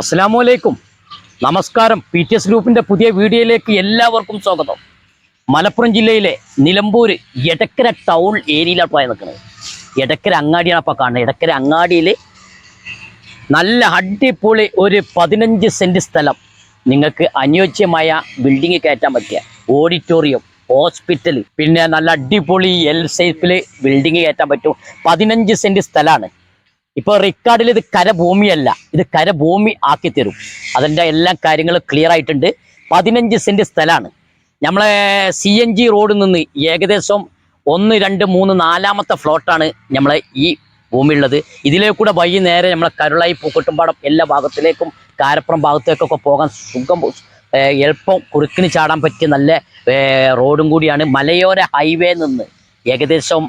അസ്സാമു അലൈക്കും. നമസ്കാരം. P T S ഗ്രൂപ്പിന്റെ പുതിയ വീഡിയോയിലേക്ക് എല്ലാവർക്കും സ്വാഗതം. മലപ്പുറം ജില്ലയിലെ നിലമ്പൂർ എടക്കര ടൗൺ ഏരിയയിലാണ് പോയി നിൽക്കുന്നത്. എടക്കര അങ്ങാടിയാണ് അപ്പോൾ കാണുന്നത്. എടക്കര അങ്ങാടിയിൽ നല്ല അടിപൊളി ഒരു പതിനഞ്ച് സെന്റ് സ്ഥലം നിങ്ങൾക്ക് അനുയോജ്യമായ ബിൽഡിംഗ് കയറ്റാൻ പറ്റിയ ഓഡിറ്റോറിയം ഹോസ്പിറ്റൽ പിന്നെ നല്ല അടിപൊളി എൽ സേഫിൽ ബിൽഡിംഗ് കയറ്റാൻ പറ്റും. പതിനഞ്ച് സെന്റ് സ്ഥലമാണ്. ഇപ്പോൾ റിക്കാർഡിൽ ഇത് കരഭൂമിയല്ല. ഇത് കരഭൂമി ആക്കി തരും. അതിന്റെ എല്ലാ കാര്യങ്ങളും ക്ലിയർ ആയിട്ടുണ്ട്. പതിനഞ്ച് സെന്റ് സ്ഥലമാണ് നമ്മളെ സി എൻ ജി റോഡിൽ നിന്ന് ഏകദേശം ഒന്ന് രണ്ട് മൂന്ന് നാലാമത്തെ ഫ്ലോട്ടാണ് നമ്മളെ ഈ ഭൂമിയുള്ളത് ഇതിലേ കൂടെ വൈകുന്നേരം നേരെ നമ്മളെ കരുളായി പൂക്കൊട്ടുംപാടം എല്ലാ ഭാഗത്തിലേക്കും കാരപ്പുറം ഭാഗത്തേക്കൊക്കെ പോകാൻ സുഖം എളുപ്പം കുറുക്കിന് ചാടാൻ പറ്റിയ നല്ല റോഡും കൂടിയാണ്. മലയോര ഹൈവേ നിന്ന് ഏകദേശം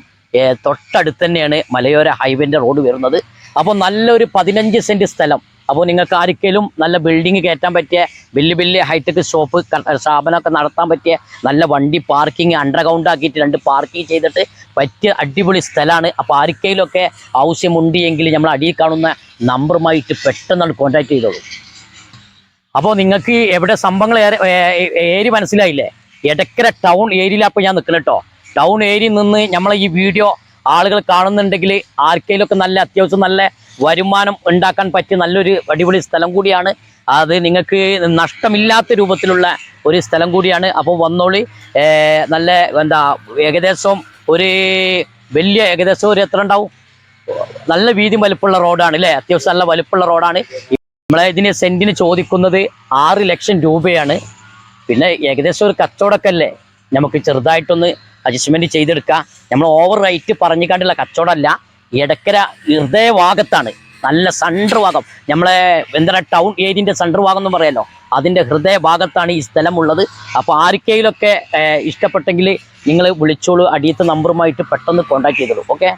തൊട്ടടുത്ത് തന്നെയാണ് മലയോര ഹൈവേന്റെ റോഡ് വരുന്നത്. അപ്പോൾ നല്ലൊരു പതിനഞ്ച് സെന്റ് സ്ഥലം. അപ്പോൾ നിങ്ങൾക്ക് ആർക്കെങ്കിലും നല്ല ബിൽഡിംഗ് കയറ്റാൻ പറ്റിയ വലിയ വലിയ ഹൈടെക് ഷോപ്പ് സ്ഥാപനമൊക്കെ നടത്താൻ പറ്റിയ നല്ല വണ്ടി പാർക്കിംഗ് അണ്ടർഗ്രൗണ്ട് ആക്കിയിട്ട് രണ്ട് പാർക്കിംഗ് ചെയ്തിട്ട് പറ്റിയ അടിപൊളി സ്ഥലമാണ്. അപ്പോൾ ആർക്കെങ്കിലുമൊക്കെ ആവശ്യമുണ്ട് എങ്കിൽ നമ്മൾ അടിയിൽ കാണുന്ന നമ്പറുമായിട്ട് പെട്ടെന്നാണ് കോൺടാക്ട് ചെയ്തോളൂ. അപ്പോൾ നിങ്ങൾക്ക് എവിടെ സംഭവങ്ങൾ ഏരി മനസ്സിലായില്ലേ? എടക്കര ടൗൺ ഏരിയയിലാണ് അപ്പോൾ ഞാൻ നിൽക്കുന്നത് കേട്ടോ ടൗൺ ഏരിയയിൽ നിന്ന് നമ്മളെ ഈ വീഡിയോ ആളുകൾ കാണുന്നുണ്ടെങ്കിൽ ആർക്കെങ്കിലുമൊക്കെ നല്ല അത്യാവശ്യം നല്ല വരുമാനം ഉണ്ടാക്കാൻ പറ്റിയ നല്ലൊരു അടിപൊളി സ്ഥലം കൂടിയാണ്. അത് നിങ്ങൾക്ക് നഷ്ടമില്ലാത്ത രൂപത്തിലുള്ള ഒരു സ്ഥലം കൂടിയാണ്. അപ്പോൾ വന്നോളി. നല്ല എന്താ ഏകദേശം ഒരു വലിയ ഏകദേശം ഒരു എത്ര ഉണ്ടാവും? നല്ല വീതി വലുപ്പുള്ള റോഡാണ് അല്ലേ? അത്യാവശ്യം നല്ല വലുപ്പുള്ള റോഡാണ്. നമ്മളെ ഇതിന് സെന്റിന് ചോദിക്കുന്നത് ആറ് ലക്ഷം രൂപയാണ്. പിന്നെ ഏകദേശം ഒരു കച്ചവടമൊക്കെ അല്ലേ നമുക്ക് ചെറുതായിട്ടൊന്ന് അഡ്ജസ്റ്റ്മെന്റ് ചെയ്തെടുക്കാം. നമ്മൾ ഓവർ റൈറ്റ് പറഞ്ഞു കണ്ടുള്ള കച്ചവടമല്ല ഇടക്കര ഹൃദയഭാഗത്താണ്. നല്ല സെൻട്രൽ ഭാഗം. നമ്മളെ എന്താ ടൗൺ ഏരിയന്റെ സെൻട്രൽ ഭാഗം എന്ന് പറയാലോ? അതിന്റെ ഹൃദയഭാഗത്താണ് ഈ സ്ഥലമുള്ളത്. അപ്പോൾ ആർക്കെങ്കിലുമൊക്കെ ഏർ, ഇഷ്ടപ്പെട്ടെങ്കിൽ നിങ്ങൾ വിളിച്ചോളൂ. അടിയത്തെ നമ്പറുമായിട്ട് പെട്ടെന്ന് കോൺടാക്ട് ചെയ്തോളൂ. ഓക്കെ